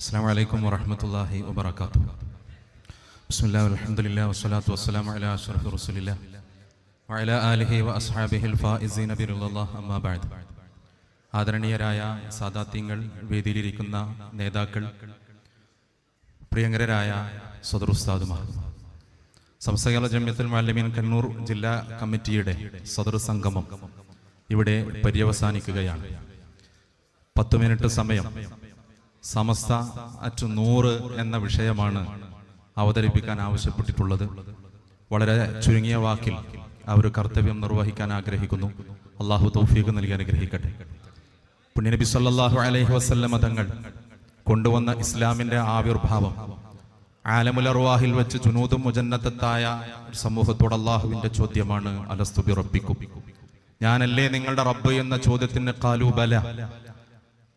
അസ്സാം വലൈക്കും വറഹമത്തല്ലാഹി വബർക്കാത്തു ബിസ്മില്ലാ അലഹമുല്ലാ വസ്സലാത്തു വസ്സലാം അല അഷ്റഫ് റസുലില്ല വഅല ആലിഹി വ അസ്ഹാബിഹിൽ ഫായിസീൻ അമ്മാ ബഅദ്. ആദരണീയരായ സാദാത്യങ്ങൾ വേദിയിലിരിക്കുന്ന നേതാക്കൾ പ്രിയങ്കരായ സദർ ഉസ്താദുമാർ ജമ്യത്തിൽ മാലിമീൻ കണ്ണൂർ ജില്ലാ കമ്മിറ്റിയുടെ സദർ സംഗമം ഇവിടെ പര്യവസാനിക്കുകയാണ്. പത്തു മിനിറ്റ് സമയം. സമസ്ത അറ്റ് നൂറ് എന്ന വിഷയമാണ് അവതരിപ്പിക്കാൻ ആവശ്യപ്പെട്ടിട്ടുള്ളത്. വളരെ ചുരുങ്ങിയ വാക്കിൽ ആ ഒരു കർത്തവ്യം നിർവഹിക്കാൻ ആഗ്രഹിക്കുന്നു. അള്ളാഹു തൗഫീഖ് നൽകി അനുഗ്രഹിക്കട്ടെ. പുണ്യനബി സല്ലാഹു അലൈഹി വസല്ലമ തങ്ങൾ കൊണ്ടുവന്ന ഇസ്ലാമിന്റെ ആവിർഭാവം ആലമുലർവാഹിൽ വെച്ച് ജുനൂദും മുജന്നത്തായ സമൂഹത്തോട് അള്ളാഹുവിന്റെ ചോദ്യമാണ് അലസ്തുബി റബ്ബിക്കും? ഞാനല്ലേ നിങ്ങളുടെ റബ്ബ്? എന്ന ചോദ്യത്തിന് കാലൂബല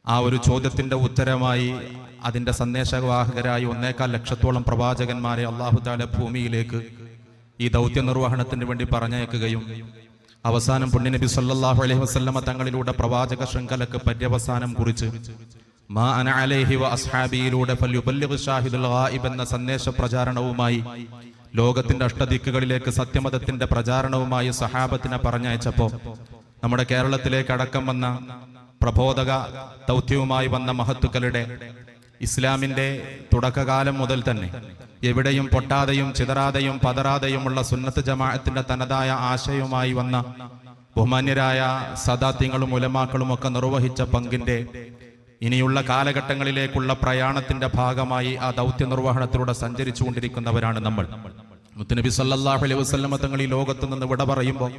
ആ ഒരു ചോദ്യത്തിന്റെ ഉത്തരമായി അതിന്റെ സന്ദേശവാഹകരായി ഒന്നേക്കാൽ ലക്ഷത്തോളം പ്രവാചകന്മാരെ അള്ളാഹു താല ഭൂമിയിലേക്ക് ഈ ദൗത്യ നിർവഹണത്തിന് വേണ്ടി പറഞ്ഞേക്കുകയും അവസാനം പുണ്യനബി സല്ലാഹു അലൈഹി വസല്ലമ തങ്ങളിലൂടെ പ്രവാചക ശൃംഖലക്ക് പര്യവസാനം കുറിച്ച് മാ അന അലൈഹി വ എന്ന സന്ദേശ പ്രചാരണവുമായി ലോകത്തിന്റെ അഷ്ടദിക്കുകളിലേക്ക് സത്യമതത്തിന്റെ പ്രചാരണവുമായി സഹാബത്തിനെ പറഞ്ഞയച്ചപ്പോൾ നമ്മുടെ കേരളത്തിലേക്ക് അടക്കം വന്ന പ്രബോധക ദൗത്യവുമായി വന്ന മഹത്തുക്കളുടെ ഇസ്ലാമിന്റെ തുടക്കകാലം മുതൽ തന്നെ എവിടെയും പൊട്ടാതെയും ചിതറാതെയും പതറാതെയുമുള്ള സുന്നത്ത് ജമാഅത്തിന്റെ തനതായ ആശയവുമായി വന്ന ബഹുമാന്യരായ സദാത്യങ്ങളും ഉലമാക്കളും ഒക്കെ നിർവഹിച്ച പങ്കിന്റെ ഇനിയുള്ള കാലഘട്ടങ്ങളിലേക്കുള്ള പ്രയാണത്തിന്റെ ഭാഗമായി ആ ദൗത്യ നിർവഹണത്തിലൂടെ സഞ്ചരിച്ചുകൊണ്ടിരിക്കുന്നവരാണ് നമ്മൾ. മുത്തുനബി സല്ലാഹു അലൈഹി വസല്ലമ തങ്ങൾ ഈ ലോകത്ത് നിന്ന് വിട പറയുമ്പോൾ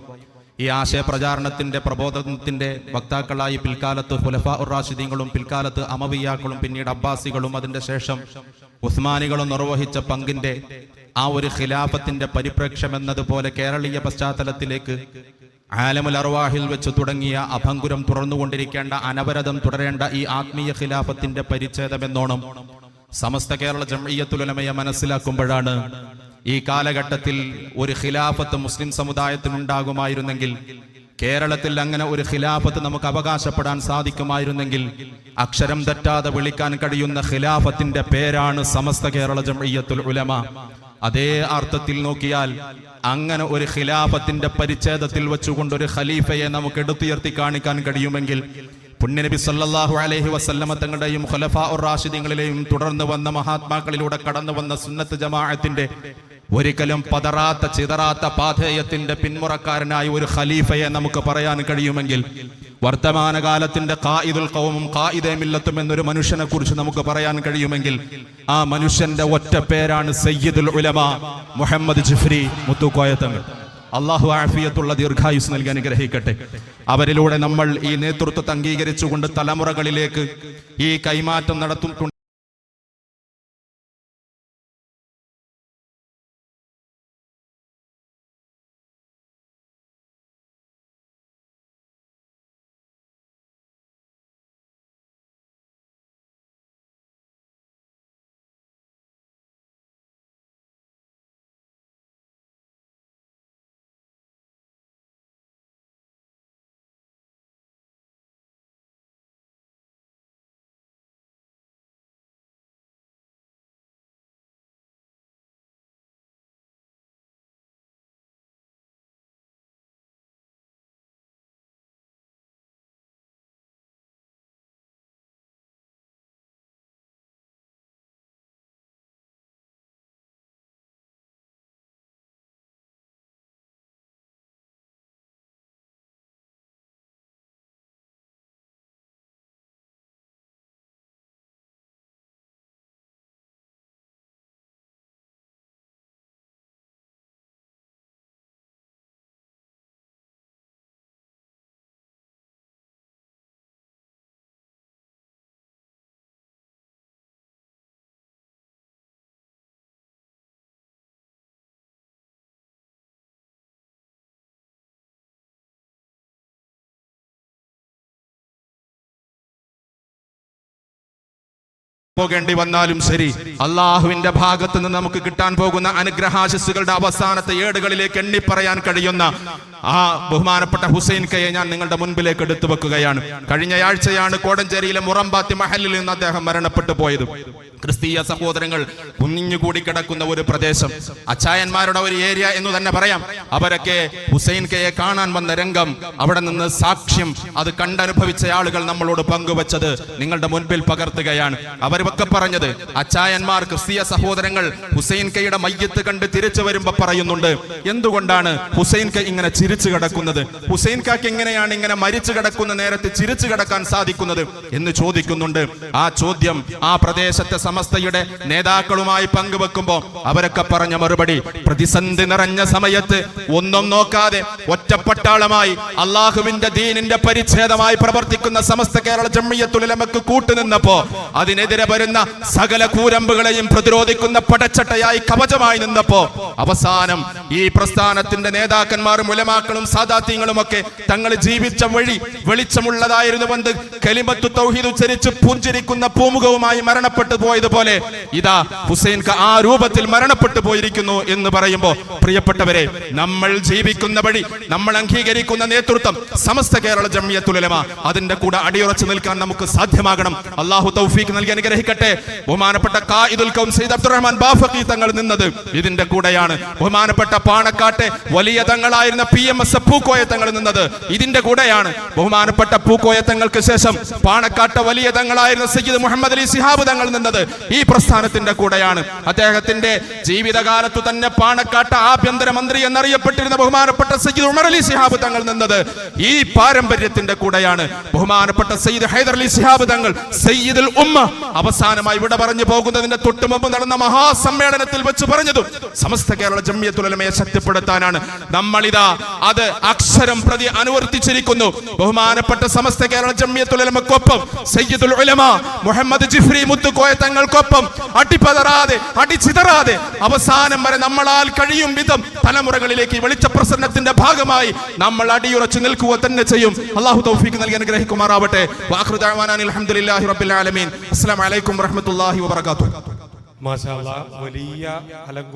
ഈ ആശയപ്രചാരണത്തിന്റെ പ്രബോധനത്തിന്റെ വക്താക്കളായി പിൽക്കാലത്ത് ഹുലഫ ഉറാഷിദീങ്ങളും പിൽക്കാലത്ത് അമവിയാക്കളും പിന്നീട് അബ്ബാസികളും അതിന്റെ ശേഷം ഉസ്മാനികളും നിർവഹിച്ച പങ്കിന്റെ ആ ഒരു ഖിലാഫത്തിന്റെ പരിപ്രേക്ഷ്യം എന്നതുപോലെ കേരളീയ പശ്ചാത്തലത്തിലേക്ക് ആലമുൽ അർവാഹിൽ വെച്ച് തുടങ്ങിയ അഭങ്കുരം തുറന്നുകൊണ്ടിരിക്കേണ്ട അനവരതം തുടരേണ്ട ഈ ആത്മീയ ഖിലാഫത്തിന്റെ പരിച്ഛേദമെന്നോണം സമസ്ത കേരള ജംഇയ്യത്തുലമയെ മനസ്സിലാക്കുമ്പോഴാണ് ഈ കാലഘട്ടത്തിൽ ഒരു ഖിലാഫത്ത് മുസ്ലിം സമുദായത്തിനുണ്ടാകുമായിരുന്നെങ്കിൽ കേരളത്തിൽ അങ്ങനെ ഒരു ഖിലാഫത്ത് നമുക്ക് അവകാശപ്പെടാൻ സാധിക്കുമായിരുന്നെങ്കിൽ അക്ഷരം തെറ്റാതെ വിളിക്കാൻ കഴിയുന്ന ഖിലാഫത്തിന്റെ പേരാണ് സമസ്ത കേരള ജമയ്യത്തുൽ ഉലമ. അതേ അർത്ഥത്തിൽ നോക്കിയാൽ അങ്ങനെ ഒരു ഖിലാഫത്തിന്റെ പരിച്ഛേദത്തിൽ വെച്ചുകൊണ്ട് ഒരു ഖലീഫയെ നമുക്ക് എടുത്തുയർത്തി കാണിക്കാൻ കഴിയുമെങ്കിൽ പുണ്യനബി സല്ലാഹു അലഹി വസല്ലമ തങ്ങളുടെയും ഉർ റാഷിദീങ്ങളിലെയും തുടർന്ന് വന്ന മഹാത്മാക്കളിലൂടെ കടന്നു വന്ന സുന്നത്ത് ജമാഅത്തിന്റെ ഒരിക്കലും പതറാത്ത ചിതറാത്ത പാഥേയത്തിന്റെ പിന്മുറക്കാരനായി ഒരു ഖലീഫയെ നമുക്ക് പറയാൻ കഴിയുമെങ്കിൽ വർത്തമാനകാലത്തിന്റെ കായിദുൽ കൗമും കായിദേ മില്ലത്തും എന്നൊരു മനുഷ്യനെ കുറിച്ച് നമുക്ക് പറയാൻ കഴിയുമെങ്കിൽ ആ മനുഷ്യന്റെ ഒറ്റ പേരാണ് സയ്യിദുൽ ഉലമ മുഹമ്മദ് ജിഫ്രി മുത്തുക്കോയത്തങ്ങൾ അള്ളാഹു ആഫിയത്തുള്ള ദീർഘായുസ് നൽകി അനുഗ്രഹിക്കട്ടെ. അവരിലൂടെ നമ്മൾ ഈ നേതൃത്വത്തെ അംഗീകരിച്ചുകൊണ്ട് തലമുറകളിലേക്ക് ഈ കൈമാറ്റം നടത്തും പോകേണ്ടി വന്നാലും ശരി. അള്ളാഹുവിന്റെ ഭാഗത്തു നിന്ന് നമുക്ക് കിട്ടാൻ പോകുന്ന അനുഗ്രഹാശസ്സുകളുടെ അവസാനത്തെ ഏടുകളിലേക്ക് എണ്ണി പറയാൻ കഴിയുന്ന ആ ബഹുമാനപ്പെട്ട ഹുസൈൻ കയെ ഞാൻ നിങ്ങളുടെ മുൻപിലേക്ക് എടുത്തു വെക്കുകയാണ്. കഴിഞ്ഞയാഴ്ചയാണ് കോടഞ്ചേരിയിലെ മുറമ്പാത്തി മഹലിൽ നിന്ന് അദ്ദേഹം മരണപ്പെട്ടു പോയത്. ക്രിസ്തീയ സഹോദരങ്ങൾ കുഞ്ഞുകൂടി കിടക്കുന്ന ഒരു പ്രദേശം. അച്ചായന്മാരുടെ ഒരു ഏരിയ എന്ന് തന്നെ പറയാം. അവരൊക്കെ ഹുസൈൻ കയെ കാണാൻ വന്ന രംഗം അവിടെ നിന്ന് സാക്ഷ്യം അത് കണ്ടനുഭവിച്ച ആളുകൾ നമ്മളോട് പങ്കുവച്ചത് നിങ്ങളുടെ മുൻപിൽ പകർത്തുകയാണ്. അവരൊക്കെ പറഞ്ഞത്. അച്ചായന്മാർ ക്രിസ്തീയ സഹോദരങ്ങൾ ഹുസൈൻ കയുടെ മയ്യത്ത് കണ്ട് തിരിച്ചു വരുമ്പോ പറയുന്നുണ്ട് എന്തുകൊണ്ടാണ് ഹുസൈൻ കൈ ഇങ്ങനെ ചിരിച്ചു കിടക്കുന്നത്? ഹുസൈൻ കാക്ക് എങ്ങനെയാണ് ഇങ്ങനെ മരിച്ചു കിടക്കുന്ന നേരത്ത് ചിരിച്ചു കിടക്കാൻ സാധിക്കുന്നത്? എന്ന് ചോദിക്കുന്നുണ്ട്. ആ ചോദ്യം ആ പ്രദേശത്തെ സമസ്തയുടെ നേതാക്കളുമായി പങ്കുവെക്കുമ്പോ അവരൊക്കെ പറഞ്ഞ മറുപടി പ്രതിസന്ധി നിറഞ്ഞ സമയത്ത് ഒന്നും നോക്കാതെ ഒറ്റപ്പെട്ടാളമായി അള്ളാഹുവിന്റെ ദീനിന്റെ പരിച്ഛേദമായി പ്രവർത്തിക്കുന്ന സമസ്ത കേരള ജമ്മിയത്തുലമക്ക് കൂട്ടുനിന്നപ്പോ അതിനെതിരെ വരുന്ന സകല കൂരമ്പുകളെയും പ്രതിരോധിക്കുന്ന പടച്ചട്ടയായി കവചമായി നിന്നപ്പോ അവസാനം ഈ പ്രസ്ഥാനത്തിന്റെ നേതാക്കന്മാരും ഉലമാക്കളും സാദാത്യങ്ങളും ഒക്കെ തങ്ങൾ ജീവിച്ച വഴി വെളിച്ചമുള്ളതായിരുന്നുവെന്ന് കലിമത്തു തൗഹീദ് ഉച്ചരിച്ച് പൂഞ്ചിരിക്കുന്ന പൂമുഖവുമായി മരണപ്പെട്ടു പോയതുപോലെ ഇതാ ഹുസൈൻ ആ രൂപത്തിൽ മരണപ്പെട്ടു പോയിരിക്കുന്നു എന്ന് പറയുമ്പോ പ്രിയപ്പെട്ടവരെ നമ്മൾ ജീവിക്കുന്ന വഴി നമ്മൾ അംഗീകരിക്കുന്ന നേതൃത്വം സമസ്ത കേരള ജമ്മിയത്തുലമ അതിന്റെ കൂടെ അടിയുറച്ചു നിൽക്കാൻ നമുക്ക് സാധ്യമാകണം. അള്ളാഹു തൗഫീഖ് നൽകി അനുഗ്രഹിക്കട്ടെ ബഹുമാനപ്പെട്ട കായിദുൽ കൗം സയ്യിദ് അബ്ദുറഹ്മാൻ ബാഫഖി തങ്ങൾ നിന്നത് ഇതിന്റെ കൂടെയാണ്. ബഹുമാനപ്പെട്ട പാണക്കാട്ടെ വലിയ തങ്ങളായിരുന്ന P M S Pookoya Thangal നിന്നത് ഇതിന്റെ കൂടെയാണ്. ബഹുമാനപ്പെട്ട പൂക്കോയ തങ്ങൾക്ക് ശേഷം പാണക്കാട്ട വലിയ തങ്ങളായിരുന്ന സയ്യിദ് മുഹമ്മദ് അലി സിഹാബ് തങ്ങൾ നിന്നത് ഈ പ്രസ്ഥാനത്തിന്റെ കൂടെയാണ്. അദ്ദേഹത്തിന്റെ ജീവിതകാലത്തു തന്നെ പാണക്കാട്ട ആഭ്യന്തര മന്ത്രി എന്നറിയപ്പെട്ടിരുന്ന ബഹുമാനപ്പെട്ട സയ്യിദ് ഉമർ അലി സിഹാബ് തങ്ങൾ നിന്നത് ഈ പാരമ്പര്യത്തിന്റെ കൂടെയാണ്. ബഹുമാനപ്പെട്ട സയ്യിദ് ഹൈദർ അലി സിഹാബ് തങ്ങൾ സയ്യിദുൽ ഉമ്മ അവസാനമായി ഇവിടെ പറഞ്ഞു പോകുന്നതിന്റെ തൊട്ടു മുമ്പ് നടന്ന മഹാസമ്മേളനത്തിൽ വെച്ച് പറഞ്ഞത് സമസ്ത കേരള ജമ്മിയത്തുലമയെ ശക്തിപ്പെടുത്താനാണ്. നമ്മളിതാ അത് അക്ഷരം പ്രതി അനുവർത്തിച്ചിരിക്കുന്നു. ബഹുമാനപ്പെട്ട സമസ്ത കേരള ജമ്മിയത്തുലമക്കൊപ്പം സയ്യിദുൽ ഉലമ മുഹമ്മദ് ജിഫ്രി മുത്തുക്കോയ തങ്ങൾക്കൊപ്പം അടിപ്പതറാതെ അടിച്ചിതറാതെ അവസാനം വരെ നമ്മളാൽ കഴിയും വിധം തലമുറകളിലേക്ക് വെളിച്ച പ്രസന്നത്തിന്റെ ഭാഗമായി നമ്മൾ അടിയുറച്ചു നിൽക്കുക തന്നെ ചെയ്യും. അള്ളാഹു തൗഫീഖ് നൽകി അനുഗ്രഹിക്കുമാറാവട്ടെ. ആലമീൻ. അസ്സലാമു അലൈക്കും മാഷാ അല്ലാ, വലിയ അലങ്കോ